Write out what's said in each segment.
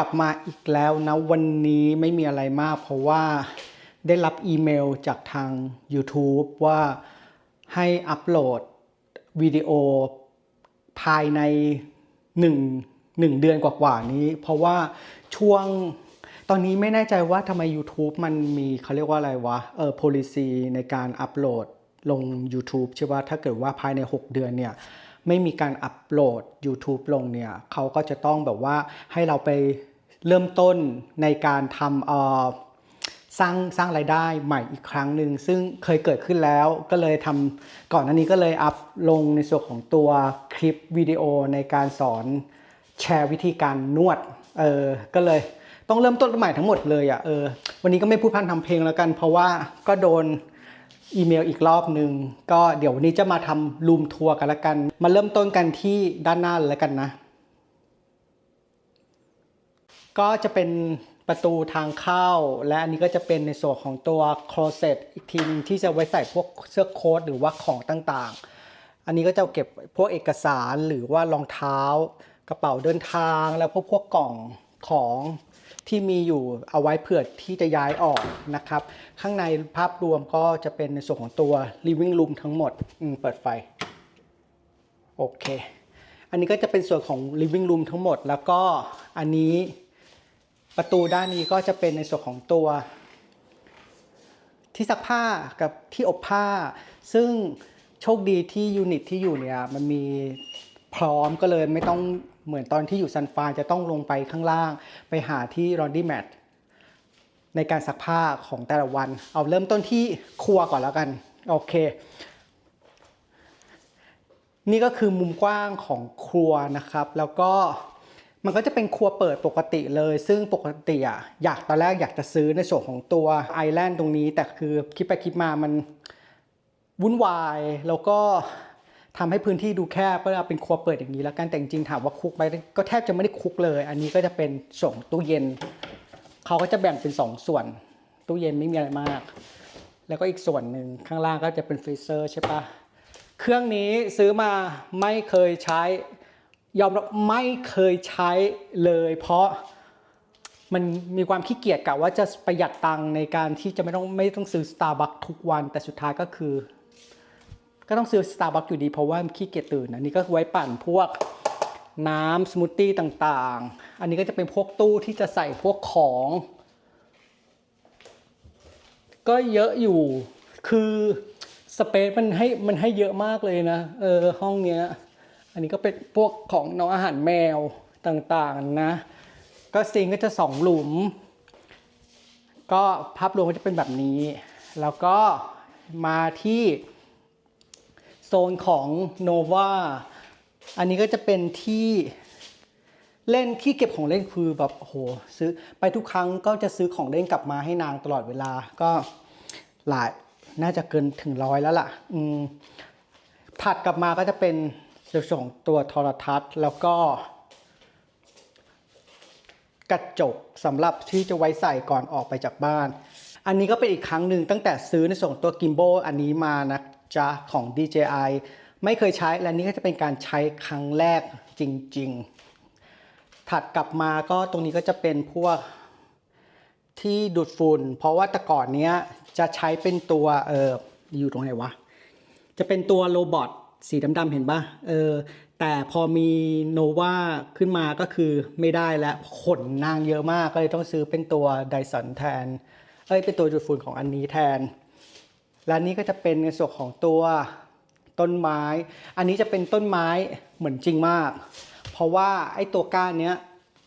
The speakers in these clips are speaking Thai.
กลับมาอีกแล้วนะ วันนี้ไม่มีอะไรมาก เพราะว่าได้รับอีเมลจากทาง YouTube ว่าให้อัปโหลดวิดีโอภายในหนึ่งหนึ่งเดือนกว่าๆนี้ เพราะว่าช่วงตอนนี้ไม่แน่ใจว่าทำไม YouTube มันมีเขาเรียกว่าอะไรวะเออ policy ในการอัปโหลดลง YouTube ใช่ว่าถ้าเกิดว่าภายใน 6 เดือนเนี่ยไม่มีการอัปโหลด YouTube ลงเนี่ยเขาก็จะต้องแบบว่าให้เราไป เริ่มต้นในการทำสร้างสร้างรายได้ใหม่อีกครั้งหนึ่งซึ่งเคยเกิดขึ้นแล้วก็เลยทำก่อนหน้านี้ก็เลยอัพลงในส่วนของตัวคลิปวิดีโอในการสอนแชร์วิธีการนวดเออก็เลยต้องเริ่มต้นใหม่ทั้งหมดเลยอะ่ะเออวันนี้ก็ไม่พูดพันทำเพลงแล้วกัน เพราะว่าก็โดนอีเมลอีกรอบหนึ่งก็เดี๋ยววันนี้จะมาทำรูมทัวร์กันละกัน มาเริ่มต้นกันที่ด้านหน้าเลยแล้วกันนะ ก็จะเป็นประตูทางเข้า และอันนี้ก็จะเป็นในส่วนของตัวคลอเซตอีกทีนึงที่จะไว้ใส่พวกเสื้อโค้ทหรือว่าของต่างๆ อันนี้ก็จะเก็บพวกเอกสารหรือว่ารองเท้ากระเป๋าเดินทางแล้วพวกพวกกล่องของที่มีอยู่เอาไว้เผื่อที่จะย้ายออกนะครับ ข้างในภาพรวมก็จะเป็นในส่วนของตัว living room ทั้งหมดอืมเปิดไฟ โอเค อันนี้ก็จะเป็นส่วนของ living room ทั้งหมดแล้วก็อันนี้ ประตูด้านนี้ก็จะเป็นในส่วนของตัว ที่ซักผ้ากับที่อบผ้า ซึ่งโชคดีที่ยูนิตที่อยู่เนี่ยมันมีพร้อมก็เลยไม่ต้องเหมือนตอนที่อยู่ซันฟาจะต้องลงไปข้างล่าง ไปหาที่รอนดี้แมทในการซักผ้าของแต่ละวัน เอาเริ่มต้นที่ครัวก่อนแล้วกัน โอเค นี่ก็คือมุมกว้างของครัวนะครับ แล้วก็ มันก็จะเป็นครัวเปิดปกติเลย ซึ่งปกติอะอยากตอนแรกอยากจะซื้อในส่วนของตัวไอแลนด์ตรงนี้ แต่คือคิดไปคิดมามันวุ่นวายแล้วก็ทำให้พื้นที่ดูแคบก็เอาเป็นครัวเปิดอย่างนี้แล้วกันแต่จริงๆถามว่าคุกไหมก็แทบจะไม่ได้คุกเลย อันนี้ก็จะเป็นส่งตู้เย็นเขาก็จะแบ่งเป็นสองส่วน ตู้เย็นไม่มีอะไรมาก แล้วก็อีกส่วนหนึ่งข้างล่างก็จะเป็นฟรีเซอร์ใช่ปะเครื่องนี้ซื้อมาไม่เคยใช้ ยอมรับไม่เคยใช้เลย เพราะมันมีความขี้เกียจกะว่าจะประหยัดตังค์ในการที่จะไม่ต้องไม่ต้องซื้อ Starbucks ทุกวันแต่สุดท้ายก็คือ ก็ต้องซื้อ Starbucks อยู่ดีเพราะว่าขี้เกียจตื่นอันนี้ก็ไว้ปั่นพวกน้ำสมูทตี้ต่างๆ อันนี้ก็จะเป็นพวกตู้ที่จะใส่พวกของ ก็เยอะอยู่คือสเปซมันให้มันให้เยอะมากเลยนะเออห้องเนี้ย อันนี้ก็เป็นพวกของน้องอาหารแมวต่างๆนะ ก็ซิงก็จะสองหลุม ก็ภาพรวมก็จะเป็นแบบนี้ แล้วก็มาที่โซนของโนวาอันนี้ก็จะเป็นที่เล่นที่เก็บของเล่นคือแบบโอ้โหซื้อไปทุกครั้งก็จะซื้อของเล่นกลับมาให้นางตลอดเวลาก็หลายน่าจะเกินถึงร้อยแล้วล่ะอืมถัดกลับมาก็จะเป็น ส่วนของตัวโทรทัศน์แล้วก็กระจกสำหรับที่จะไว้ใส่ก่อนออกไปจากบ้าน อันนี้ก็เป็นอีกครั้งหนึ่งตั้งแต่ซื้อในส่งตัวกิมโบอันนี้มานะจ๊ะของ DJI ไม่เคยใช้และนี่ก็จะเป็นการใช้ครั้งแรกจริง ๆ ถัดกลับมาก็ตรงนี้ก็จะเป็นพวกที่ดูดฝุ่น เพราะว่าแต่ก่อนเนี้ยจะใช้เป็นตัวเอออยู่ตรงไหนวะ จะเป็นตัวโรบอท สีดำๆเห็นปะเออแต่พอมีโนวาขึ้นมาก็คือไม่ได้แล้วขนนางเยอะมากก็เลยต้องซื้อเป็นตัวไดสันแทน เอ้ยเป็นตัวดูดฝุ่นของอันนี้แทน และนี่ก็จะเป็นในส่วนของตัวต้นไม้ อันนี้จะเป็นต้นไม้เหมือนจริงมาก เพราะว่าไอ้ตัวก้านเนี้ย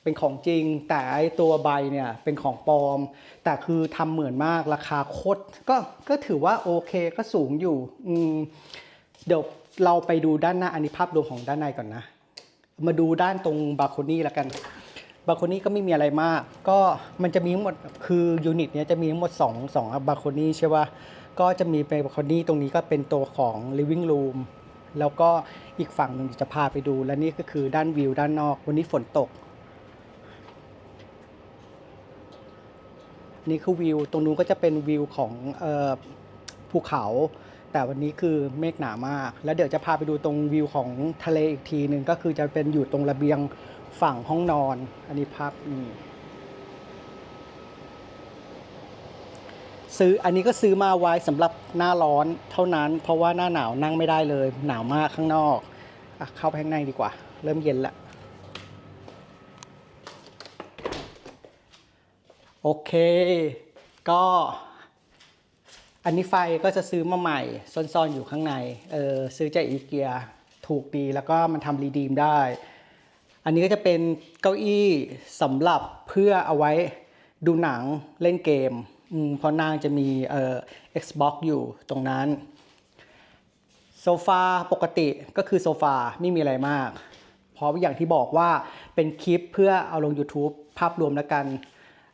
เป็นของจริง แต่ไอ้ตัวใบเนี่ยเป็นของปลอม แต่คือทำเหมือนมากราคาโคตรก็ก็ถือว่าโอเคก็สูงอยู่ อืมเดี๋ยว เราไปดูด้านหน้าอันนี้ภาพรวมของด้านในก่อนนะ มาดูด้านตรงบาโคนี่แล้วกัน บาโคนี่ก็ไม่มีอะไรมาก ก็มันจะมีทั้งหมดคือยูนิตเนี้ยจะมีทั้งหมด2 2บาโคนี่ใช่ป่ะ ก็จะมีเป็นบาโคนี่ตรงนี้ก็เป็นตัวของ living room แล้วก็อีกฝั่งหนึ่งจะพาไปดู และนี่ก็คือด้านวิวด้านนอก วันนี้ฝนตก นี่คือวิว ตรงนู้นก็จะเป็นวิวของภูเขา แต่วันนี้คือเมฆหนามาก แล้วเดี๋ยวจะพาไปดูตรงวิวของทะเลอีกทีหนึ่งก็คือจะเป็นอยู่ตรงระเบียงฝั่งห้องนอน อันนี้พับนี่ซื้ออันนี้ก็ซื้อมาไว้สำหรับหน้าร้อนเท่านั้น เพราะว่าหน้าหนาวนั่งไม่ได้เลย หนาวมากข้างนอกอเข้าไปข้างในดีกว่า เริ่มเย็นละโอเค ก็ อันนี้ไฟก็จะซื้อมาใหม่ ซ่อนๆอยู่ข้างใน เออซื้อจากอีเกียถูกดีแล้วก็มันทำรีดีมได้ อันนี้ก็จะเป็นเก้าอี้สำหรับเพื่อเอาไว้ดูหนังเล่นเกมอืมเพราะนางจะมีเอ่อ Xbox อยู่ตรงนั้น โซฟาปกติก็คือโซฟาไม่มีอะไรมาก เพราะอย่างที่บอกว่าเป็นคลิปเพื่อเอาลง YouTube ภาพรวมแล้วกัน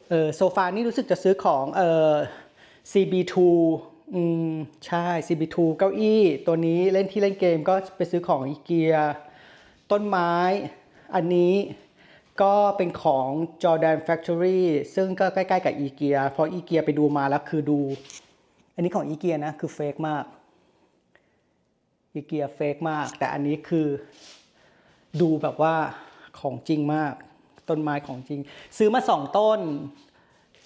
เออโซฟานี่รู้สึกจะซื้อของเออ CB2 อืมใช่ CB2 เก้าอี้ ตัวนี้เล่นที่เล่นเกมก็ไปซื้อของอีเกีย ต้นไม้ อันนี้ก็เป็นของ Jordan Factory ซึ่งก็ใกล้ๆกับอีเกียเพราะอีเกียไปดูมาแล้วคือดู อันนี้ของอีเกียนะ คือเฟกมากอีเกียเฟกมาก แต่อันนี้คือดูแบบว่าของจริงมาก ต้นไม้ของจริง ซื้อมาสองต้น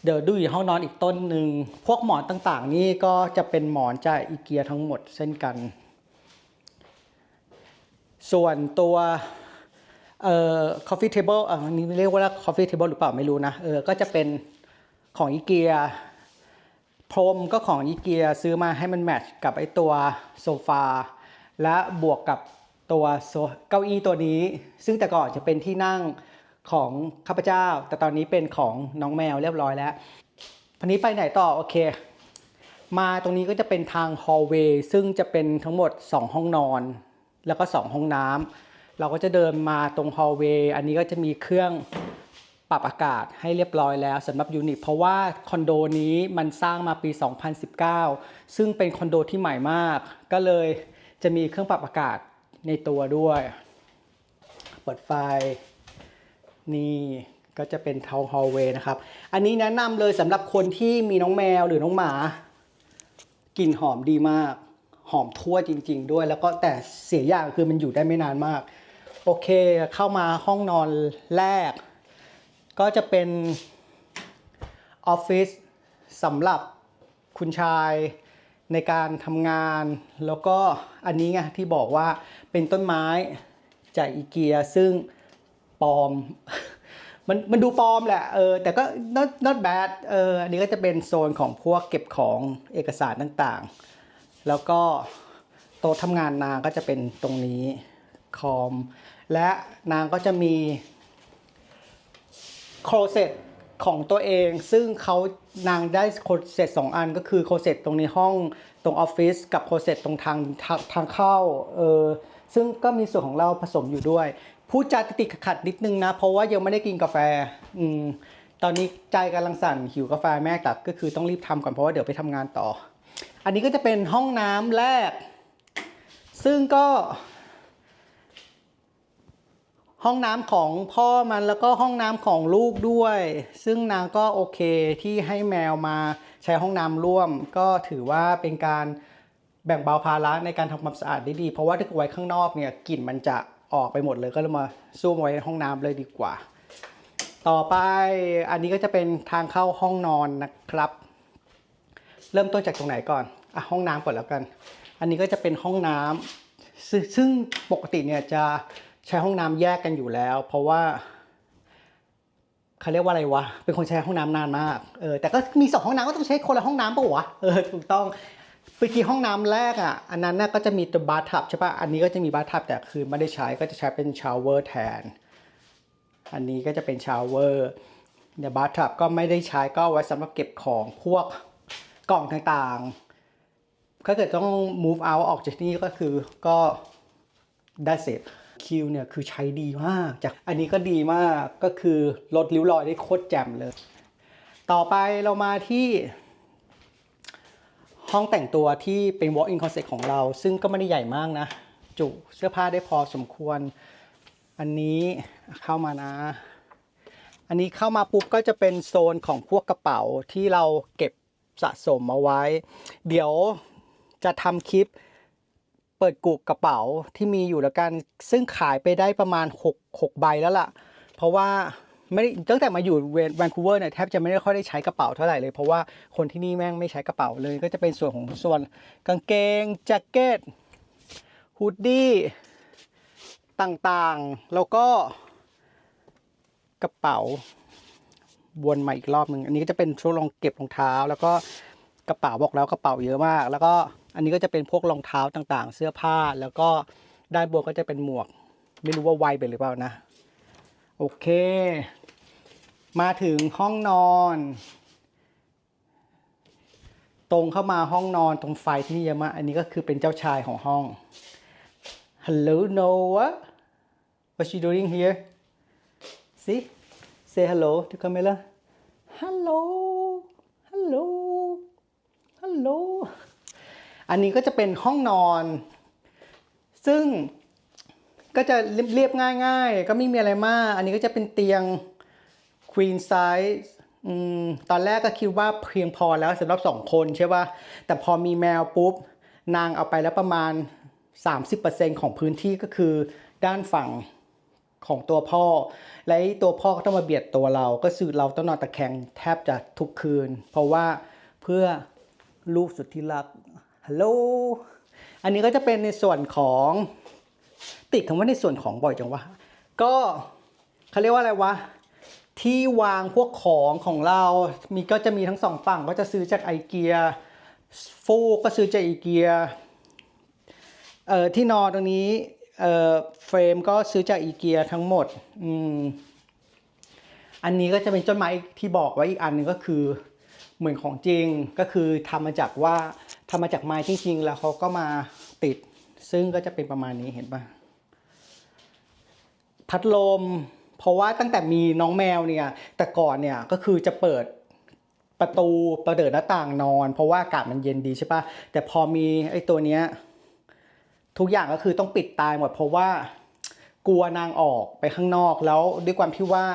เดี๋ยวดูอยู่ห้องนอนอีกต้นหนึ่ง พวกหมอนต่างๆ นี่ก็จะเป็นหมอนจากอีเกียทั้งหมดเช่นกัน ส่วนตัวเอ่อ coffee table อันนี้เรียกว่า coffee table หรือเปล่าไม่รู้นะ เออ ก็จะเป็นของอีเกีย พรมก็ของอีเกียซื้อมาให้มันแมทช์กับไอตัวโซฟา และบวกกับตัวโซเก้าอี้ตัวนี้ ซึ่งแต่ก่อนจะเป็นที่นั่ง ของข้าพเจ้า แต่ตอนนี้เป็นของน้องแมวเรียบร้อยแล้วพันนี้ไปไหนต่อโอเค มาตรงนี้ก็จะเป็นทางฮอลเวย์ซึ่งจะเป็นทั้งหมด 2 ห้องนอน แล้วก็ 2 ห้องน้ำเราก็จะเดินมาตรงฮอลเวย์อันนี้ก็จะมีเครื่องปรับอากาศให้เรียบร้อยแล้วสำหรับยูนิตเพราะว่าคอนโดนี้มันสร้างมาปี 2019 ซึ่งเป็นคอนโดที่ใหม่มาก ก็เลยจะมีเครื่องปรับอากาศในตัวด้วย เปิดไฟ นี่ก็จะเป็นทาวน์ฮอลเวย์นะครับ อันนี้แนะนำเลยสำหรับคนที่มีน้องแมวหรือน้องหมากลิ่นหอมดีมาก หอมทั่วจริง ๆ ด้วย แล้วก็แต่เสียอย่างคือมันอยู่ได้ไม่นานมาก โอเคเข้ามาห้องนอนแรก ก็จะเป็นออฟฟิศสำหรับคุณชายในการทำงาน แล้วก็อันนี้ไงที่บอกว่าเป็นต้นไม้จากอีเกียซึ่ง ปลอม มันมันดูปลอมแหละเออแต่ก็ not not bad เอออันนี้ก็จะเป็นโซนของพวกเก็บของเอกสารต่างๆ แล้วก็โต๊ะทำงานนางก็จะเป็นตรงนี้คอม และนางก็จะมีโครเซตของตัวเองซึ่งเขานางได้โครเซตสองอันก็คือโครเซตตรงในห้องตรงออฟฟิศกับโครเซตตรงทางทางทางเข้าเออซึ่งก็มีส่วนของเราผสมอยู่ด้วย พูดจาติดขัดนิดนึงนะ เพราะว่ายังไม่ได้กินกาแฟ อืม ตอนนี้ใจกำลังสั่นหิวกาแฟแม่ต่ก็คือต้องรีบทำก่อนเพราะว่าเดี๋ยวไปทำงานต่อ อันนี้ก็จะเป็นห้องน้ำแรก ซึ่งก็ ห้องน้ำของพ่อมันแล้วก็ห้องน้ำของลูกด้วย ซึ่งนางก็โอเคที่ให้แมวมาใช้ห้องน้ำร่วม ก็ถือว่าเป็นการแบ่งเบาภาระในการทำความสะอาดได้ดี เพราะว่าถ้าไว้ข้างนอกเนี่ยกลิ่นมันจะ ออกไปหมดเลยก็เลยมาซูมไว้ในห้องน้ำเลยดีกว่า ต่อไปอันนี้ก็จะเป็นทางเข้าห้องนอนนะครับ เริ่มต้นจากตรงไหนก่อนอะห้องน้ำก่อนแล้วกัน อันนี้ก็จะเป็นห้องน้ำซึ่งซึ่งปกติเนี่ยจะใช้ห้องน้ำแยกกันอยู่แล้ว เพราะว่าเขาเรียกว่าอะไรวะ เป็นคนใช้ห้องน้ำนานมาก เออ แต่ก็มีสองห้องน้ำก็ต้องใช้คนละห้องน้ำปะวะ เออ ถูกต้อง ไปกี่ห้องน้ำแรกอะ อันนั้นน่ะก็จะมีตัวบาร์ทับใช่ปะอันนี้ก็จะมีบาร์ทับแต่คือไม่ได้ใช้ก็จะใช้เป็นชาวเวอร์แทน อันนี้ก็จะเป็นชาวเวอร์เนี่ยบาร์ทับก็ไม่ได้ใช้ก็ไว้สำหรับเก็บของพวกกล่องต่างๆ ถ้าเกิดต้อง move out ออกจากที่นี่ก็คือก็ได้เสร็จคิวเนี่ยคือใช้ดีมาก จากอันนี้ก็ดีมากก็คือลดริ้วรอยได้โคตรแจ่มเลย ต่อไปเรามาที่ ห้องแต่งตัวที่เป็น walk-in closet ของเรา ซึ่งก็ไม่ได้ใหญ่มากนะ จุเสื้อผ้าได้พอสมควร อันนี้เข้ามานะ อันนี้เข้ามาปุ๊บก็จะเป็นโซนของพวกกระเป๋าที่เราเก็บสะสมเอาไว้ เดี๋ยวจะทำคลิปเปิดกุกกระเป๋าที่มีอยู่แล้วกัน ซึ่งขายไปได้ประมาณ 6 6 ใบแล้วล่ะ เพราะว่า ไม่ได้ตั้งแต่มาอยู่แวนคูเวอร์เนี่ยแทบจะไม่ได้ค่อยได้ใช้กระเป๋าเท่าไหร่เลย เพราะว่าคนที่นี่แม่งไม่ใช้กระเป๋าเลย ก็จะเป็นส่วนของส่วนกางเกงแจ็คเก็ตฮูดดี้ต่างๆ แล้วก็กระเป๋าวนมาอีกรอบหนึ่งอันนี้ก็จะเป็นช่วงรองเก็บรองเท้า แล้วก็กระเป๋าบอกแล้วกระเป๋าเยอะมาก แล้วก็อันนี้ก็จะเป็นพวกรองเท้าต่างๆ เสื้อผ้าแล้วก็ด้านบนก็จะเป็นหมวก ไม่รู้ว่าไวไปหรือเปล่านะ โอเค มาถึงห้องนอน ตรงเข้ามาห้องนอนตรงไฟที่นี่เยอะมากอันนี้ก็คือเป็นเจ้าชายของห้อง Hello Noah What you doing here See Say hello to Camilla Hello Hello Hello อันนี้ก็จะเป็นห้องนอน ซึ่งก็จะเรียบง่ายๆ ก็ไม่มีอะไรมาก อันนี้ก็จะเป็นเตียง queen size ตอนแรกก็คิดว่าเพียงพอแล้วสำหรับสองคนใช่ป่ะแต่พอมีแมวปุ๊บ นางเอาไปแล้วประมาณ 30%ของพื้นที่ก็คือด้านฝั่งของตัวพ่อ และตัวพ่อก็ต้องมาเบียดตัวเรา ก็คือเราต้องนอนตะแคงแทบจะทุกคืน เพราะว่าเพื่อลูกสุดที่รักฮัลโหลอันนี้ก็จะเป็นในส่วนของติดคำว่าในส่วนของบ่อยจังวะก็เขาเรียกว่าอะไรวะ ที่วางพวกของของเรามีก็จะมีทั้งสองฝั่งก็จะซื้อจากไอเกียฟูกก็ซื้อจากไอเกียเอ่อที่นอนตรงนี้เอ่อเฟรมก็ซื้อจากอีเกียทั้งหมดอืมอันนี้ก็จะเป็นต้นไม้ที่บอกไว้อีกอันหนึ่งก็คือเหมือนของจริงก็คือทำมาจากว่าทำมาจากไม้จริงๆแล้วเขาก็มาติด ซึ่งก็จะเป็นประมาณนี้เห็นปะพัดลม เพราะว่าตั้งแต่มีน้องแมวเนี่ยแต่ก่อนเนี่ยก็คือจะเปิดประตูประเดิดหน้าต่างนอน เพราะว่าอากาศมันเย็นดีใช่ปะแต่พอมีไอ้ตัวเนี้ยทุกอย่างก็คือต้องปิดตายหมดเพราะว่ากลัวนางออกไปข้างนอกแล้วด้วยความที่ว่า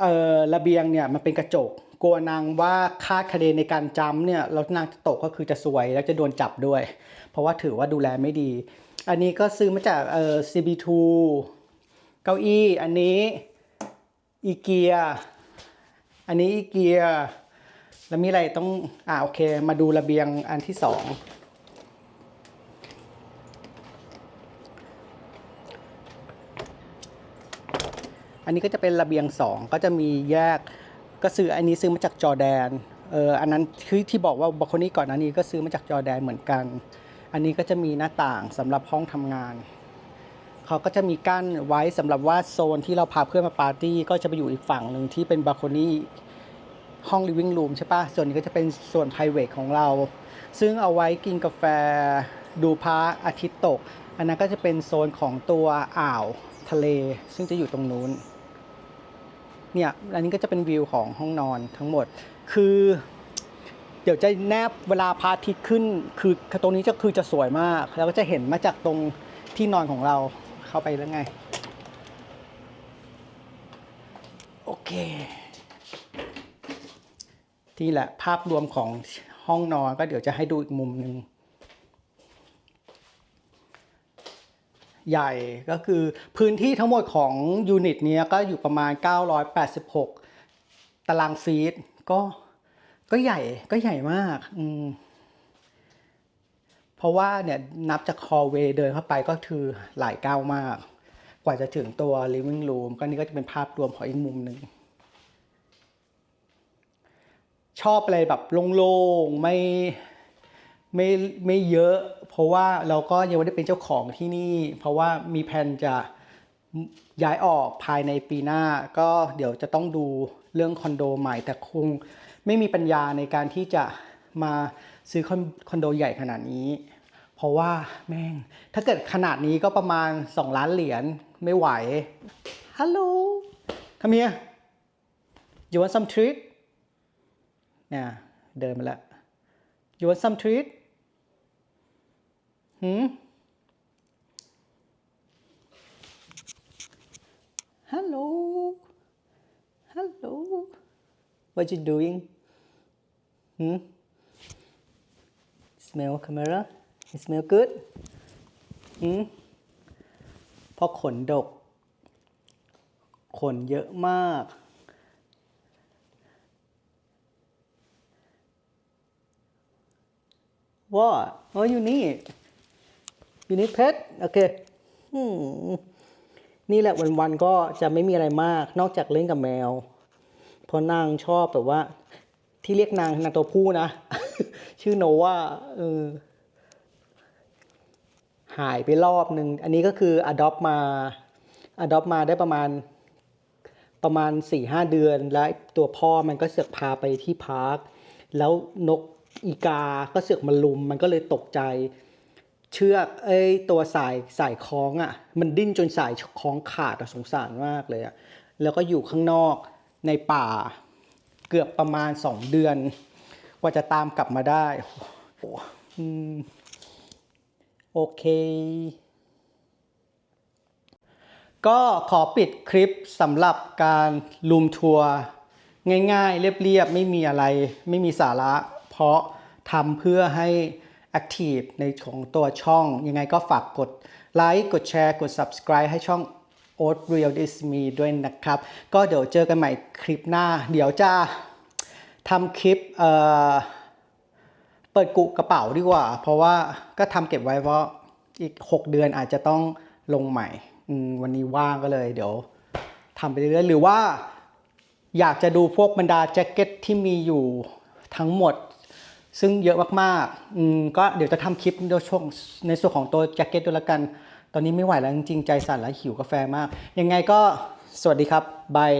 เออระเบียงเนี่ยมันเป็นกระจก กลัวนางว่าคาดคะเนในการจำเนี่ยแล้วนางจะตกก็คือจะสวยแล้วจะโดนจับด้วย เพราะว่าถือว่าดูแลไม่ดี อันนี้ก็ซื้อมาจากเอ่อ CB2 เก้าอี้อันนี้อีเกียอันนี้อีเกียแล้วมีอะไรต้องอ่าโอเค มาดูระเบียงอันที่สองอันนี้ก็จะเป็นระเบียงสองก็จะมีแยกก็ซื้ออันนี้ซื้อมาจากจอร์แดนเอออันนั้นคือที่บอกว่าบอคนี้ก่อนอันนี้ก็ซื้อมาจากจอร์แดนเหมือนกัน อันนี้ก็จะมีหน้าต่างสำหรับห้องทำงาน เขาก็จะมีกั้นไว้สำหรับว่าโซนที่เราพาเพื่อนมาปาร์ตี้ก็จะไปอยู่อีกฝั่งหนึ่งที่เป็นบาร์โคนี่ห้อง living room ใช่ปะส่วนนี้ก็จะเป็นส่วน p r i v a t ของเรา ซึ่งเอาไว้กินกาแฟดูพระอาทิตย์ตก อันนั้นก็จะเป็นโซนของตัวอ่าวทะเล ซึ่งจะอยู่ตรงนู้น เนี่ย อันนี้ก็จะเป็นวิวของห้องนอนทั้งหมด คือ เดี๋ยวจะแนบเวลาพระอาทิตย์ขึ้น คือตรงนี้จะคือจะสวยมาก แล้วก็จะเห็นมาจากตรงที่นอนของเรา เข้าไปแล้วไง โอเค ที่แหละภาพรวมของห้องนอนก็เดี๋ยวจะให้ดูอีกมุมหนึ่งใหญ่ก็คือพื้นที่ทั้งหมดของยูนิตเนี้ยก็อยู่ประมาณ 986 ตารางฟีตก็ก็ใหญ่ก็ใหญ่มาก อืม เพราะว่าเนี่ยนับจากคอเวเดินเข้าไปก็คือหลายก้าวมาก กว่าจะถึงตัว living room ก็นี่ก็จะเป็นภาพรวมของอีกมุมหนึ่ง ชอบอะไรแบบโล่งๆ ไม่ไม่ไม่เยอะ เพราะว่าเราก็ยังไม่ได้เป็นเจ้าของที่นี่ เพราะว่ามีแผนจะย้ายออกภายในปีหน้า ก็เดี๋ยวจะต้องดูเรื่องคอนโดใหม่แต่คงไม่มีปัญญาในการที่จะมา ซื้อคอนคอนโดใหญ่ขนาดนี้ เพราะว่าแม่ง ถ้าเกิดขนาดนี้ก็ประมาณ 2 ล้านเหรียญไม่ไหวฮัลโหล come here you want some treat เนี่ยเดินมาแล้ว you want some treat หืม hello hello what you doing หืม smell camera it smell good หืมพอขนดกคนเยอะมาก ว่าเอออยู่นี่อยู่นี่เพชรโอเคอืมนี่แหละวันๆก็จะไม่มีอะไรมาก นอกจากเล่นกับแมว เพราะนางชอบแบบว่า ที่เรียกนางนางตัวผู้นะ ชื่อโนว่าเออหายไปรอบหนึ่งอันนี้ก็คือ adopt มา adopt มาได้ประมาณประมาณ4ี่ห้าเดือน แล้วตัวพ่อมันก็เสือกพาไปที่พาร์ค แล้วนกอีกา ก็เสือกมาลุม มันก็เลยตกใจ เชือกไอ้ตัวสายสายคล้องอะ่ะ มันดิ้นจนสายคล้องขาดอะสงสารมากเลยอะ่ะแล้วก็อยู่ข้างนอกในป่าเกือบประมาณสองเดือน ว่าจะตามกลับมาได้โอเค ก็ขอปิดคลิปสำหรับการลูมทัวร์ง่ายๆ เรียบๆ ไม่มีอะไร ไม่มีสาระ เพราะทำเพื่อให้แอคทีฟในของตัวช่อง ยังไงก็ฝากกดไลค์กดแชร์กด subscribe ให้ช่อง Oat Real This Me ด้วยนะครับ ก็เดี๋ยวเจอกันใหม่คลิปหน้า เดี๋ยวจะ ทำคลิปเอ่อเปิดกุกระเป๋าดีกว่า เพราะว่าก็ทำเก็บไว้เพราะอีก 6 เดือนอาจจะต้องลงใหม่อวันนี้ว่างก็เลย เดี๋ยวทำไปเรื่อยๆหรือว่าอยากจะดูพวกบรรดาแจ็คเก็ตที่มีอยู่ทั้งหมด ซึ่งเยอะมากๆก็เดี๋ยวจะทำคลิปในช่วงในส่วนของตัวแจ็คเก็ตด้วยละกัน ตอนนี้ไม่ไหวแล้วจริงๆใจสั่นแล้วหิวกาแฟมาก ยังไงก็สวัสดีครับบาย